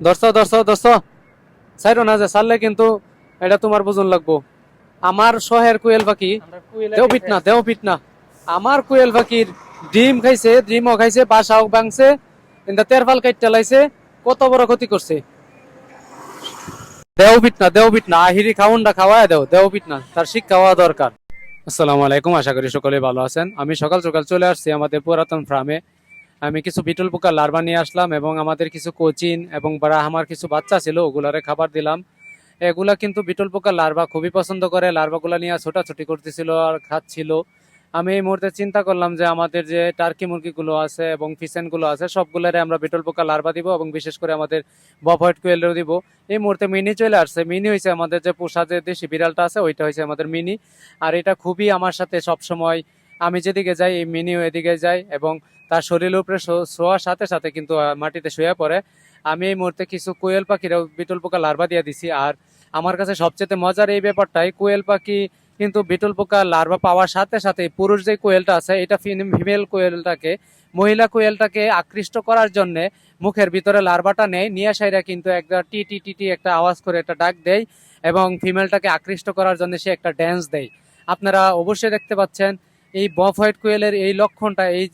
দর্শ দর্শ দর্শ। সাইরো না যে সারলে কিন্তু এটা তোমার বুঝন লাগবো। আমার শহের কুয়েল পাখি দেও পিট না দেও পিট না আমার কুয়েল পাখির ডিম খাইছে ডিমও খাইছে বাসাও ভাঙছে কিন্তু তেরফাল কাইট লাইছে কত বড় ক্ষতি করছে। দেও পিট না দেও পিট না আহিরি খাউনটা খাওয়ায় দেও দেও পিট না তার শিক্ষা হওয়া দরকার। আসসালামু আলাইকুম আশা করি সকলে ভালো আছেন। আমি সকাল সকাল চলে আসছি আমাদের পুরাতন ফার্মে আমি কিছু বিটল পোকা লার্ভা নিয়ে আসলাম এবং আমাদের কিছু কোচিন এবং বারা আমার কিছু বাচ্চা ছিল, ওগুলারে খাবার দিলাম। এগুলা কিন্তু বিটল পোকা লার্ভা খুবই পছন্দ করে, লার্ভাগুলা নিয়ে ছোটাছুটি করতেছিল আর খাচ্ছিল। আমি এই মুহূর্তে চিন্তা করলাম যে আমাদের যে টার্কি মুরগিগুলো আছে এবং ফিসেনগুলো আছে, সবগুলোরে আমরা বিটল পোকা লার্ভা দিব এবং বিশেষ করে আমাদের বব হোয়াইট দিব। এই মুহূর্তে মিনি চলে আসছে। মিনি হয়েছে আমাদের যে পোষা যে দেশি বিড়ালটা আছে, ওইটা হয়েছে আমাদের মিনি। আর এটা খুবই আমার সাথে সব সময় আমি যেদিকে যাই, এই মিনিও এদিকে যাই এবং তার শরীরের উপরে শোয়ার সাথে সাথে কিন্তু মাটিতে শুয়ে পড়ে। আমি এই মুহূর্তে কিছু কোয়েল পাখিরাও বিটল পোকা লার্ভা দিয়ে দিছি আর আমার কাছে সবচেয়ে মজার এই ব্যাপারটাই, কোয়েল পাখি কিন্তু বিটল পোকা লার্ভা পাওয়ার সাথে সাথে পুরুষ যে কোয়েলটা আছে, এটা ফিমেল কোয়েলটাকে, মহিলা কোয়েলটাকে আকৃষ্ট করার জন্যে মুখের ভিতরে লার্ভাটা নেয়। নিয়ে সাইরা কিন্তু একটা টি টি টি টি একটা আওয়াজ করে একটা ডাক দেয় এবং ফিমেলটাকে আকৃষ্ট করার জন্য সে একটা ড্যান্স দেয়। আপনারা অবশ্যই দেখতে পাচ্ছেন এই বফ হোয়াইট কোয়েলের এই লক্ষণটা, এই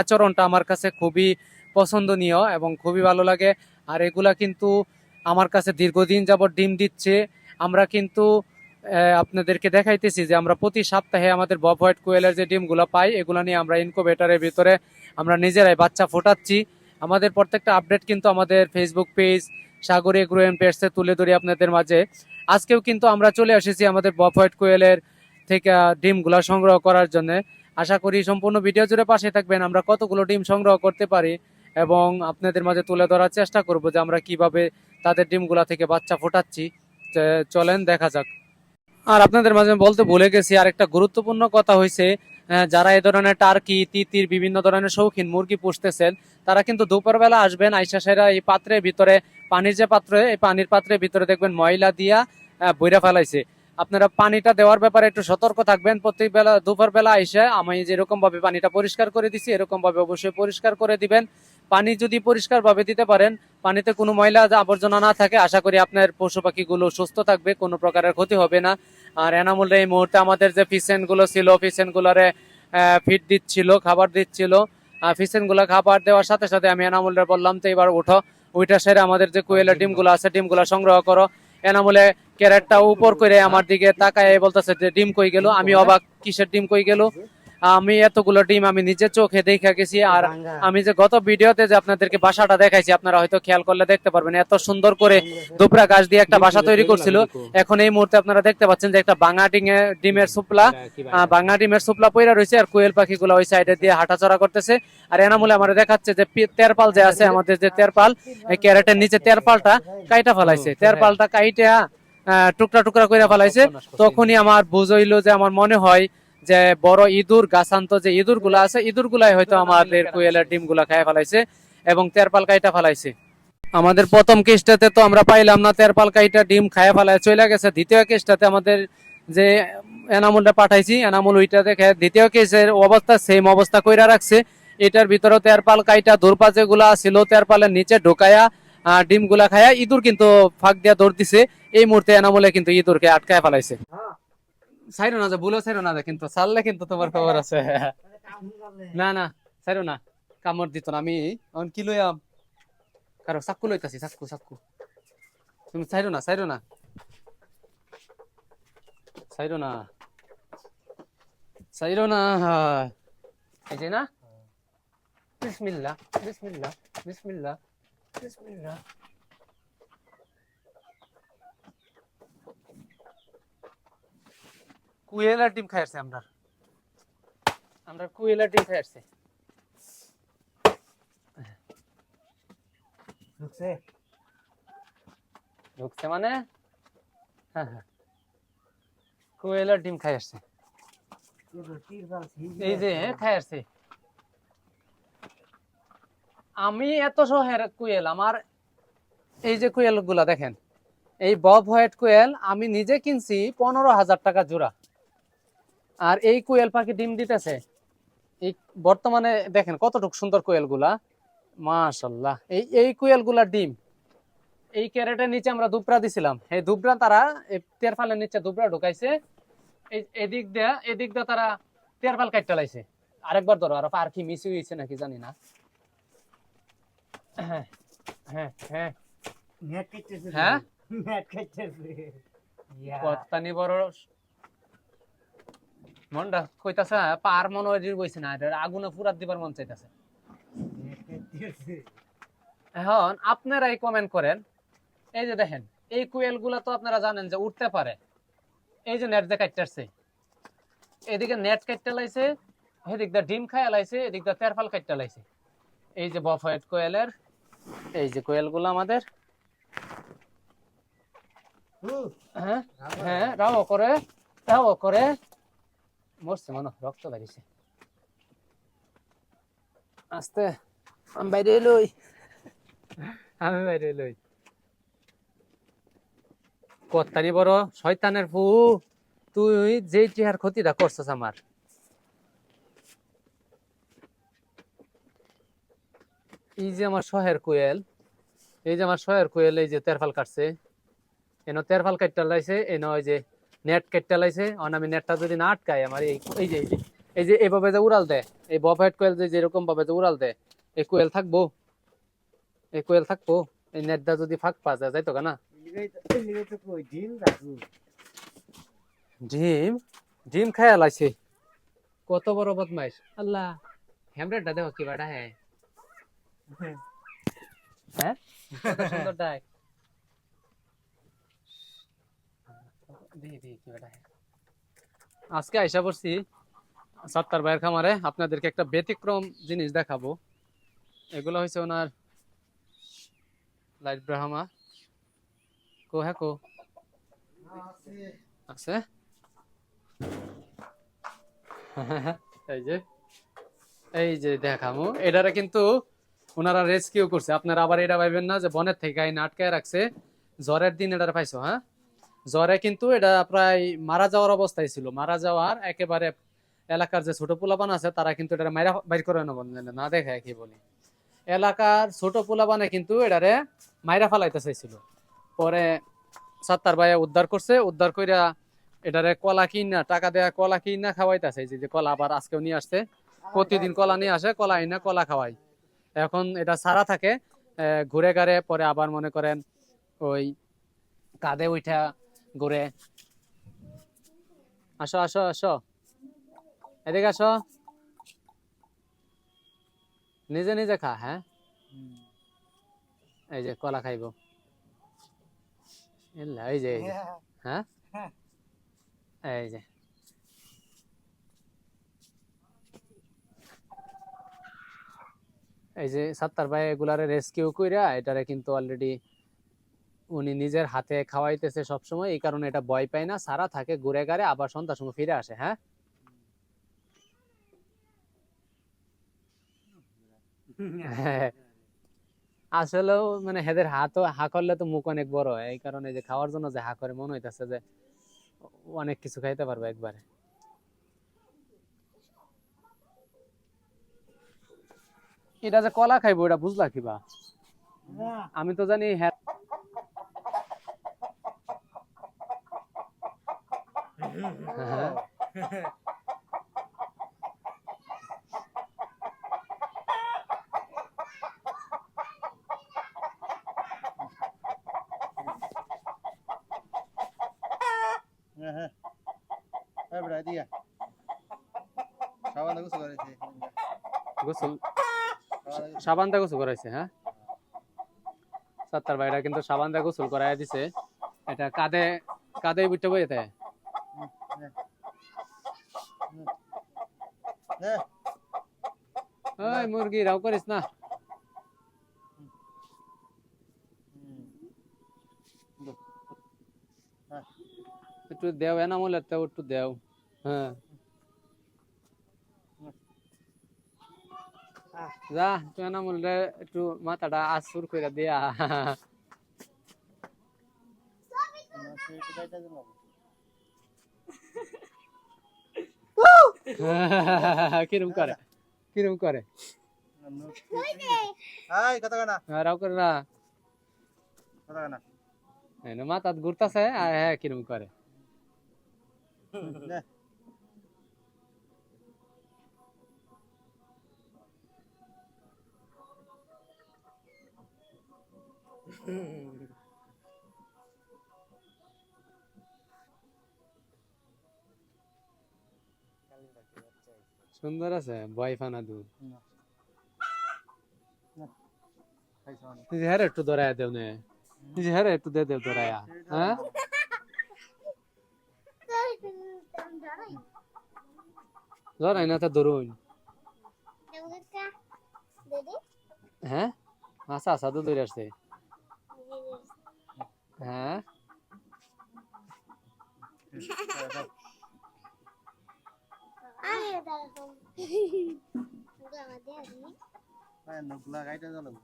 আচরণটা আমার কাছে খুবই পছন্দনীয় এবং খুবই ভালো লাগে। আর এগুলা কিন্তু আমার কাছে দীর্ঘদিন যাবত ডিম দিচ্ছে। আমরা কিন্তু আপনাদেরকে দেখাইতেছি যে আমরা প্রতি সপ্তাহে আমাদের বব হোয়াইট কোয়েলের যে ডিমগুলো পাই, এগুলো নিয়ে আমরা ইনকোভেটারের ভিতরে আমরা নিজেরাই বাচ্চা ফোটাচ্ছি। আমাদের প্রত্যেকটা আপডেট কিন্তু আমাদের ফেসবুক পেজ সাগরে গ্রোয়েন পেজে তুলে ধরি আপনাদের মাঝে। আজকেও কিন্তু আমরা চলে এসেছি আমাদের বব হোয়াইট কোয়েলের থেকে ডিমগুলো সংগ্রহ করার জন্য। আশা করি সম্পূর্ণ ভিডিও জুড়ে পাশে থাকবেন। আমরা কতগুলো ডিম সংগ্রহ করতে পারি এবং আপনাদের মাঝে তুলে ধরার চেষ্টা করব যে আমরা কীভাবে তাদের ডিমগুলা থেকে বাচ্চা ফোটাচ্ছি। চলেন দেখা যাক। আর আপনাদের মাঝে বলতে ভুলে গেছি আর একটা গুরুত্বপূর্ণ কথা হয়েছে যারা এই ধরনের টার্কি, তিতির, বিভিন্ন ধরনের শৌখিন মুরগি পুষতেছেন, তারা কিন্তু দুপুরবেলা আসবেন, আইসা সেরা এই পাত্রের ভিতরে, পানির যে পাত্রে, এই পানির পাত্রের ভিতরে দেখবেন ময়লা দিয়া বইরা ফেলাইছে। আপনারা পানিটা দেওয়ার ব্যাপারে একটু সতর্ক থাকবেন। প্রত্যেক বেলা দুপুর বেলা আইসে আমি যেরকম ভাবে পানিটা পরিষ্কার করে দিছি এরকম ভাবে অবশ্যই পরিষ্কার করে দিবেন। পানি যদি পরিষ্কার ভাবে দিতে পারেন পানিতে কোনো ময়লা আবর্জনা না থাকে আশা করি আপনার পশু পাখিগুলো সুস্থ থাকবে কোনো প্রকারের ক্ষতি হবে না। আর এনামুল এই মুহূর্তে আমাদের যে ফিসেনগুলো ছিল ফিসেন গুলারে ফিট দিচ্ছিল খাবার দিচ্ছিল। ফিসেনগুলা খাবার দেওয়ার সাথে সাথে আমি এনামুলরে বললাম তো এবার উঠো। ওইটা সেরে আমাদের যে কোয়েলের ডিমগুলো আছে ডিমগুলা সংগ্রহ করো। এনামুলে ক্যারেটটা উপর করে আমার দিকে তাকায় বলতেছে যে ডিম কই গেল? আমি অবাক কিসের ডিম কই গেল? আমি এতগুলো ডিম আমি নিজে চোখে দেখে গেছি আর আমি যে গত ভিডিওতে যে আপনাদেরকে বাসাটা দেখাইছি আপনারা হয়তো খেয়াল করলে দেখতে পারবেন এত সুন্দর করে দুপরা গাছ দিয়ে একটা বাসা তৈরি করছিল। এখন এই মুহূর্তে আপনারা দেখতে পাচ্ছেন যে একটা বাঙা ডিঙে ডিমের সুপলা বাঙা ডিমের সুপলা পইরা রয়েছে আর কোয়েল পাখিগুলো ওই সাইডে দিয়ে হাঁটাচড়া করতেছে। আর এনামুলে আমার দেখাচ্ছে যে তেরপাল যে আছে আমাদের যে তেরপাল এই ক্যারেটের নিচে তেরপালটা কাইটা ফেলাইছে। তেরপালটা কাইটা টুকরা টুকরা করে ফেলাইছে। তখনই আমার বুঝইলো যে আমার মনে হয় যে বড় ইঁদুর গাছান্ত যে ইঁদুরগুলা আছে ইঁদুর গুলাই হয়তো আমাদের কোয়েলের ডিমগুলা খাই ফেলাইছে এবং তেরপাল কাইটা ফেলাইছে। আমাদের প্রথম কেসটাতে তো আমরা পাইলাম না তেরপাল কাইটা ডিম খায় ফেলায় চলে গেছে। দ্বিতীয় কেসটাতে আমাদের যে এনামুলটা পাঠাইছি এনামুল ওইটা দেখে দ্বিতীয় কেসের অবস্থা সেম অবস্থা কইরা রাখছে। এটার ভিতরে তেরপাল কাইটা দৌড়পা যেগুলা ছিল তেরপালের নিচে ঢোকায়া আহ, ডিমগুলা খায়া ইঁদুর কিন্তু ফাঁক দিয়া দৌড় দিছে। এই মুহূর্তে এনামুলে কিন্তু ইঁদুরকে আটকায় ফেলাইছে। সাইরো না যা ভুলো সাইরো না যা, কিন্তু সারলে কিন্তু তোমার খবর আছে। না না সাইরো না, কামড় দিত না। আমি অন কি লইয়াম কারও চাক্কু লইতাছি চাক্কু চাক্কু তুমি সাইরো না সাইরো না। সাইরো না। সাইরো না। এই যে না। বিসমিল্লাহ বিসমিল্লাহ বিসমিল্লাহ বিসমিল্লাহ। কুয়েলার ডিম খাই আসছে আমরা। আমরা কুয়েলার ডিম খাই আসছে। ঢুকছে? ঢুকছে মানে? হ্যাঁ হ্যাঁ। কুয়েলার ডিম খাই আসছে। এই যে হ্যাঁ, খাই আসছে। আমি এত শহের কুয়েল আমার এই যে কুয়েলগুলা দেখেন এই বব হোয়াইট কুয়েল আমি নিজে কিনছি পনেরো হাজার টাকা জোড়া। আর এই কোয়েল পাখি ডিম দিতেছে? এই বর্তমানে দেখেন কতটুকু সুন্দর কোয়েলগুলা মাশাল্লাহ এই এই কুয়েলগুলার ডিম এই ক্যারেটের নিচে আমরা দুবরা দিছিলাম। এই দুবরা তারা তেরফালের নিচে দুবরা ঢুকাইছে। এদিক দিয়া এদিক দিয়ে তারা তেরফাল কাটতে লাইছে। আরেকবার ধরো আর আর কি মিস হয়েছে নাকি জানি না। হ্যাঁ হ্যাঁ হ্যাঁ। হ্যাঁ? কত্তানি বড় মনটা কইতাছে পার মনে হয় বইছে না আগুনে পুরাত দিবার মন চাইতাছে। এখন আপনারাই কমেন্ট করেন, এই যে দেখেন, এই কুয়েলগুলা তো আপনারা জানেন যে উঠতে পারে। এই যে নেট দিয়ে কাটতেছে, এদিকে নেট কাটতে লাইছে, এদিক দিয়ে ডিম খায় লাইছে, এদিক দিয়ে তেরফাল কাটতে লাইছে। এই যে বফয়েট কোয়েলের, এই যে কোয়েলগুলো আমাদের। হ্যাঁ হ্যাঁ রাও করে রাও করে। মরছে মনে রক্ত বেরিয়েছে আস্তে আমি বাইরে লই আমি বাইরে লই কত্তানি বড় শয়তানের ফু তুই যে চেহার ক্ষতিটা করছস আমার এই যে আমার শহের কোয়েল এই যে আমার শহের কোয়েল এই যে তেরফাল কাটছে এন তেরফাল কাটতে লাইছে এন ওই যে নেট কাটতে লাইছে অন আমি নেটটা যদি না আটকাই আমার এই এই যে এই যে এই যে এইভাবে যে উড়াল দেয় এই বফেট কোয়েল যে যেরকম ভাবে যে উড়াল দেয় এই কোয়েল থাকব। এই কোয়েল থাকব। এই নেটটা যদি ফাঁক পা যায় যাইতো না ডিম? ডিম খায়া লাইছে। কত বড় বদমাইশ। আল্লাহ। হ্যামরেটটা দেখো কি বাটা হ্যাঁ। হ্যাঁ। সুন্দর দেখি দেখি কি বাটা হ্যাঁ আজকে আইসা পড়ছি সাত্তার ভাইয়ের খামারে। আপনাদেরকে একটা ব্যতিক্রম জিনিস দেখাবো। এগুলো হয়েছে ওনার লাইট ব্রাহ্মা। কো হ্যাঁ কো? আছে? এই যে এই যে দেখামু। এটারে কিন্তু ওনারা রেস্কিউ করছে। আপনারা আবার এটা ভাইবেন না যে বনের থেকে আইন আটকায় রাখছে। জ্বরের দিন এটারে পাইছো হ্যাঁ? জ্বরে কিন্তু এটা প্রায় মারা যাওয়ার অবস্থায় ছিল। মারা যাওয়ার একেবারে এলাকার যে ছোট পোলাপান আছে, তারা কিন্তু এটা মাইরা বাইর করে নেব। না দেখে কি বলি। এলাকার ছোট পোলাপানে কিন্তু এটারে মাইরা ফালাইতে চাইছিল। পরে সাত্তার ভাইয়া উদ্ধার করছে, উদ্ধার কইরা এটারে কলা কিনা, টাকা দেয়া কলা কিনা খাওয়াইতেছে যে যে কলা আবার আজকেও নিয়ে আসছে। প্রতিদিন কলা নিয়ে আসে, কলা আইনা, কলা খাওয়াই এখন এটা সারা থাকে ঘুরে গাড়ে পরে আবার মনে করেন ওই কাঁধে উঠা ঘুরে আসো আসো আসো। এদিকে আসো। নিজে নিজে খা হ্যাঁ? এই যে কলা খাইব। এই যে এই যে। হ্যাঁ। এই যে। এই যে সাত্তার ভাই এগুলারে রেস্কিউ কইরা এটারে কিন্তু অলরেডি উনি নিজের হাতে খাওয়াইতেছে সবসময় এই কারণে এটা ভয় পায় না। সারা থাকে ঘুরে গাড়ে আবার সন্ধ্যার সময় ফিরে আসে হ্যাঁ। আসলেও মানে হেদের হাতও হা করলে তো মুখ অনেক বড় এই কারণে যে খাওয়ার জন্য যে হা করে মনে হইতেছে যে অনেক কিছু খাইতে পারবে একবারে। এটা যে কলা খাইবো এটা বুঝলা কিবা আমি তো জানি হ্যাঁ হ্যাঁ। হ্যাঁ হ্যাঁ বড় দিয়া সাবান গোসল। করেছে গোসল সাবান দা গোসল করাইছে হ্যাঁ? সাত্তার ভাইরা কিন্তু সাবান দা গোসল করাই দিছে। এটা কাঁধে কাঁধে বুঝতে বইতে ওই মুরগি, রাও করিস না। একটু দেও এনামুলের তো একটু দেও। হ্যাঁ। যা, একটু এনামুলের একটু মাথাটা আসুর করে দিয়া। কিরম করে কিরম করে হাই কথা কানা আর রাও করে না কথা কানা এই না মাথাত ঘুরতাছে আর হ্যাঁ কিরম করে নে সুন্দর আছে? বয় ফানা দু খাইছ হ্যাঁ একটু ধরায়া দেও নে। নিজে হ্যাঁ একটু দে দেও ধরায়া হ্যাঁ? না তো হ্যাঁ? আচ্ছা আচ্ছা তো আসছে। হ্যাঁ। নকলা গাইটা জ্বালাবো